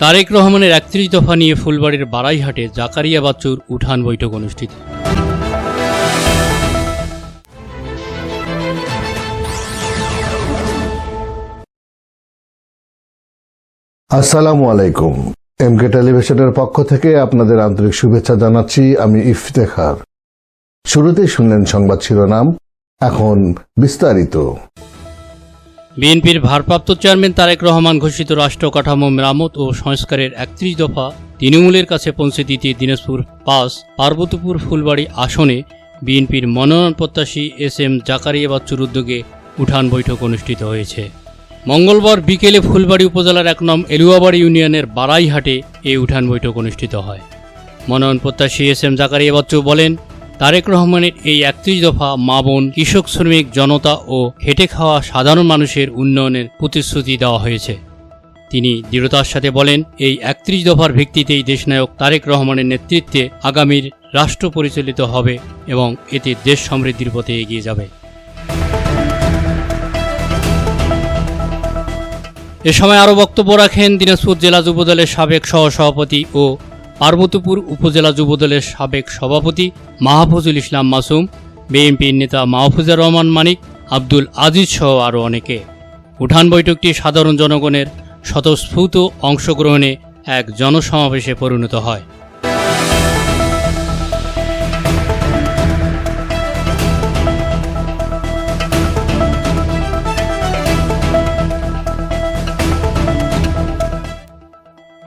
তারেক রহমানের একত্রিশ দফা নিয়ে ফুলবাড়ির বারাইহাটে জাকারিয়া বাচ্চুর উঠান বৈঠক অনুষ্ঠিত। আসসালামু আলাইকুম। এমকে টেলিভিশনের পক্ষ থেকে আপনাদের আন্তরিক শুভেচ্ছা জানাচ্ছি আমি ইফতেখার। শুরুতেই শুনলেন সংবাদ শিরোনাম, এখন বিস্তারিত। বিএনপির ভারপ্রাপ্ত চেয়ারম্যান তারেক রহমান ঘোষিত রাষ্ট্র কাঠামো মেরামত ও সংস্কারের একত্রিশ দফা তৃণমূলের কাছে পৌঁছে দিতে দিনাজপুর পাস পার্বতীপুর ফুলবাড়ি আসনে বিএনপির মনোনয়ন প্রত্যাশী এস এম জাকারিয়া বাচ্চুর উদ্যোগে উঠান বৈঠক অনুষ্ঠিত হয়েছে। মঙ্গলবার বিকেলে ফুলবাড়ি উপজেলার এক নম এলুয়াবাড়ি ইউনিয়নের বারাইহাটে এই উঠান বৈঠক অনুষ্ঠিত হয়। মনোনয়ন প্রত্যাশী এস এম জাকারিয়া বাচ্চু বলেন তারেক রহমানের এই একত্রিশ দফা মা বোন, কৃষক, শ্রমিক, জনতা ও খেটে খাওয়া সাধারণ মানুষের উন্নয়নের প্রতিশ্রুতি দেওয়া হয়েছে। তিনি দৃঢ়তার সাথে বলেন, এই একত্রিশ দফার ভিত্তিতেই দেশনায়ক তারেক রহমানের নেতৃত্বে আগামীর রাষ্ট্র পরিচালিত হবে এবং এতে দেশ সমৃদ্ধির পথে এগিয়ে যাবে। এ সময় আরও বক্তব্য রাখেন দিনাজপুর জেলা যুবদলের সাবেক সহসভাপতি ও পার্বতীপুর উপজেলা যুবদলের সাবেক সভাপতি মাহফুজুল ইসলাম মাসুম, বিএনপির নেতা মাহফুজা রহমান মানিক, আব্দুল আজিজ সহ আরও অনেকে। উঠান বৈঠকটি সাধারণ জনগণের স্বতঃস্ফূর্ত অংশগ্রহণে এক জনসমাবেশে পরিণত হয়।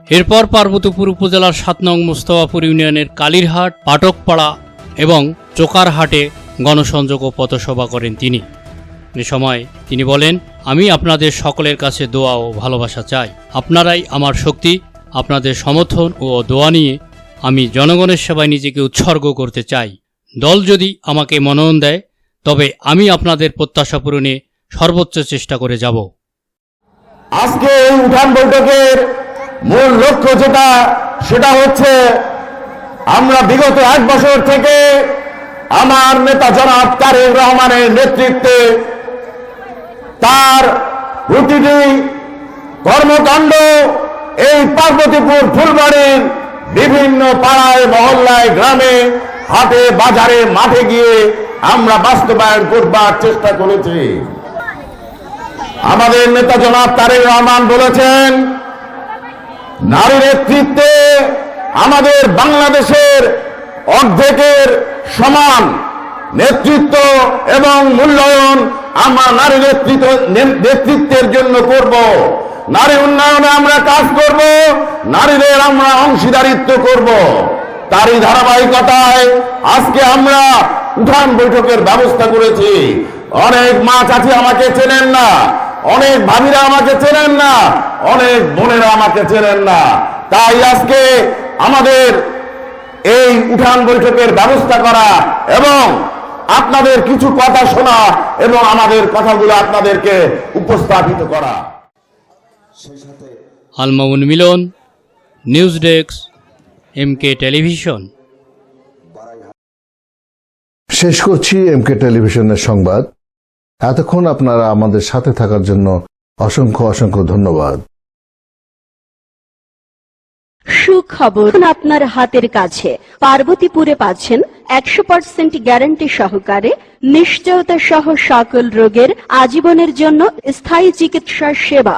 এরপর পার্বতীপুর উপজেলার সাত নং মুস্তফাপুর ইউনিয়নের কালীরহাট, পাটকপাড়া এবং চোকারহাটে গণসংযোগ ও পথসভা করেন তিনি। এ সময় তিনি বলেন, আমি আপনাদের সকলের কাছে দোয়া ও ভালোবাসা চাই। আপনারাই আমার শক্তি, আপনাদের সমর্থন ও দোয়া নিয়ে আমি জনগণের সেবায় নিজেকে উৎসর্গ করতে চাই। দল যদি আমাকে মনোনয়ন দেয়, তবে আমি আপনাদের প্রত্যাশা পূরণে সর্বোচ্চ চেষ্টা করে যাব। আজকে এই উঠান বৈঠকের মূল লক্ষ্য যেটা, সেটা হচ্ছে আমরা বিগত এক বছর থেকে আমার নেতা জনাব তারেক রহমানের নেতৃত্বে তার প্রতিটি কর্মকাণ্ড এই পার্বতীপুর ফুলবাড়ির বিভিন্ন পাড়ায়, মহল্লায়, গ্রামে, হাটে, বাজারে, মাঠে গিয়ে আমরা বাস্তবায়ন করবার চেষ্টা করেছি। আমাদের নেতা জনাব তারেক রহমান বলেছেন নারী নেতৃত্বে আমাদের বাংলাদেশের অর্ধেকের সমান নেতৃত্ব এবং মূল্যায়ন আমরা নারী নেতৃত্ব নেতৃত্বের জন্য করব। নারী উন্নয়নে আমরা কাজ করব, নারীদের আমরা অংশীদারিত্ব করব। তারই ধারাবাহিকতায় আজকে আমরা উঠান বৈঠকের ব্যবস্থা করেছি। অনেক মা চাচি আমাকে চেনেন না, অনেক ভাবিরা আমাকে চেনেন না অনেক বোনেরা আমাকে চেনেন না। তাই আজকে আমাদের এই উঠান বৈঠকের ব্যবস্থা করা এবং আপনাদের কিছু কথা শোনা এবং আমাদের কথাগুলো আপনাদেরকে উপস্থাপিত করা। Almamun Milan news desk MK television. শেষ করছি এমকে টেলিভিশনের সংবাদ। এতক্ষণ আপনারা আমাদের সাথে থাকার জন্য অসংখ্য অসংখ্য ধন্যবাদ। সুখবর। আপনার হাতের কাছে। পার্বতীপুরে পাচ্ছেন একশো পার্সেন্ট গ্যারান্টি সহকারে নিশ্চয়তা সহ সকল রোগের আজীবনের জন্য স্থায়ী চিকিৎসা সেবা।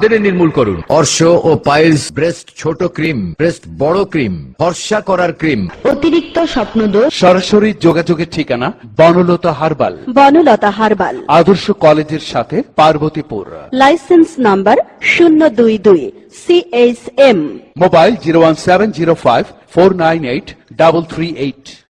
দিনে নির্মূল করুন। অর্শ ও পাইলস ব্রেস্ট ছোট ক্রিম ব্রেস্ট বড় ক্রিম ফর্সা করার ক্রিম। অতিরিক্ত স্বপ্নদোষ। সরাসরি যোগাযোগের ঠিকানা বনলতা হারবাল। বনলতা হারবাল। আদর্শ কলেজের সাথে পার্বতীপুর। লাইসেন্স নাম্বার শূন্য দুই দুই CH M mobile zero one seven zero five four nine eight double three eight.